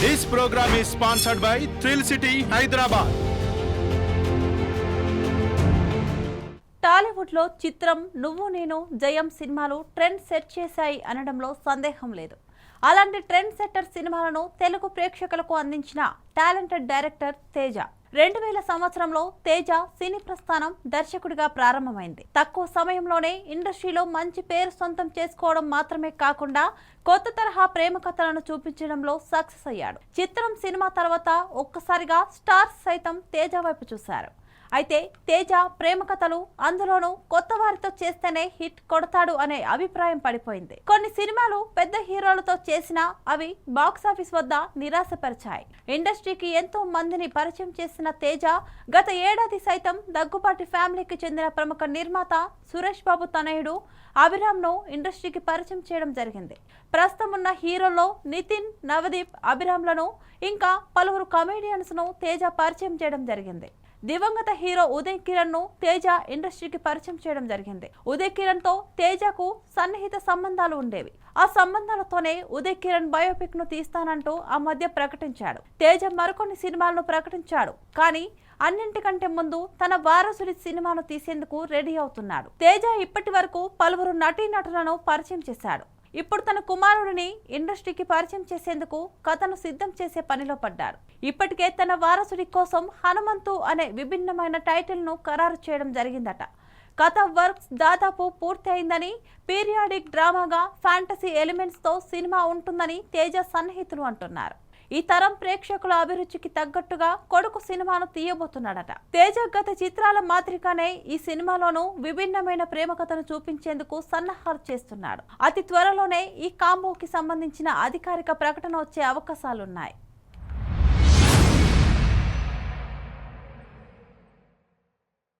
This program is sponsored by thrill city Hyderabad టాలీవుడ్లో చిత్రం నువ్వు నేను జయం సినిమాలు ట్రెండ్ సెట్ చేశాయి అనడంలో సందేహం లేదు. అలాంటి ట్రెండ్ సెట్టర్ సినిమాలను తెలుగు ప్రేక్షకులకు అందించిన టాలెంటెడ్ డైరెక్టర్ తేజ. రెండు వేల సంవత్సరంలో తేజ సినీ ప్రస్థానం దర్శకుడిగా ప్రారంభమైంది. తక్కువ సమయంలోనే ఇండస్ట్రీలో మంచి పేరు సొంతం చేసుకోవడం మాత్రమే కాకుండా కొత్త తరహా ప్రేమ కథలను చూపించడంలో సక్సెస్ అయ్యాడు. చిత్రం సినిమా తర్వాత ఒక్కసారిగా స్టార్స్ సైతం తేజ వైపు చూశారు. అయితే తేజ ప్రేమ కథలు అందులోనూ కొత్త వారితో చేస్తేనే హిట్ కొడతాడు అనే అభిప్రాయం పడిపోయింది. కొన్ని సినిమాలు పెద్ద హీరోలతో చేసినా అవి బాక్సాఫీస్ వద్ద నిరాశపరిచాయి. ఇండస్ట్రీకి ఎంతో మందిని పరిచయం చేసిన తేజ గత ఏడాది సైతం దగ్గుబాటి ఫ్యామిలీకి చెందిన ప్రముఖ నిర్మాత సురేష్ బాబు తనయుడు అభిరామ్ను ఇండస్ట్రీకి పరిచయం చేయడం జరిగింది. ప్రస్తుతం ఉన్న హీరోల్లో నితిన్ నవదీప్ అభిరామ్లను ఇంకా పలువురు కమేడియన్స్ను తేజ పరిచయం చేయడం జరిగింది. దివంగత హీరో ఉదయ్ కిరణ్ను తేజ ఇండస్ట్రీకి పరిచయం చేయడం జరిగింది. ఉదయ్ కిరణ్తో తేజకు సన్నిహిత సంబంధాలు ఉండేవి. ఆ సంబంధాలతోనే ఉదయ్ కిరణ్ బయోపిక్ను తీస్తానంటూ ఆ మధ్య ప్రకటించాడు. తేజ మరికొన్ని సినిమాలను ప్రకటించాడు. కానీ అన్నింటికంటే ముందు తన వారసుడి సినిమాను తీసేందుకు రెడీ అవుతున్నాడు. తేజ ఇప్పటి వరకు పలువురు నటీనటులను పరిచయం చేశాడు. ఇప్పుడు తన కుమారుడిని ఇండస్ట్రీకి పరిచయం చేసేందుకు కథను సిద్ధం చేసే పనిలో పడ్డారు. ఇప్పటికే తన వారసుడి కోసం హనుమంతు అనే విభిన్నమైన టైటిల్ను ఖరారు చేయడం జరిగిందట. కథ వర్క్స్ దాదాపు పూర్తి అయిందని పీరియాడిక్ డ్రామాగా ఫ్యాంటసీ ఎలిమెంట్స్తో సినిమా ఉంటుందని తేజ సన్నిహితులు అంటున్నారు. ఈ తరం ప్రేక్షకుల అభిరుచికి తగ్గట్టుగా కొడుకు సినిమాను తీయబోతున్నాడట. తేజ గత చిత్రాల మాదిరిగానే ఈ సినిమాలోనూ విభిన్నమైన ప్రేమ కథను చూపించేందుకు సన్నాహాలు చేస్తున్నాడు. అతి త్వరలోనే ఈ కాంబోకి సంబంధించిన అధికారిక ప్రకటన వచ్చే అవకాశాలున్నాయి.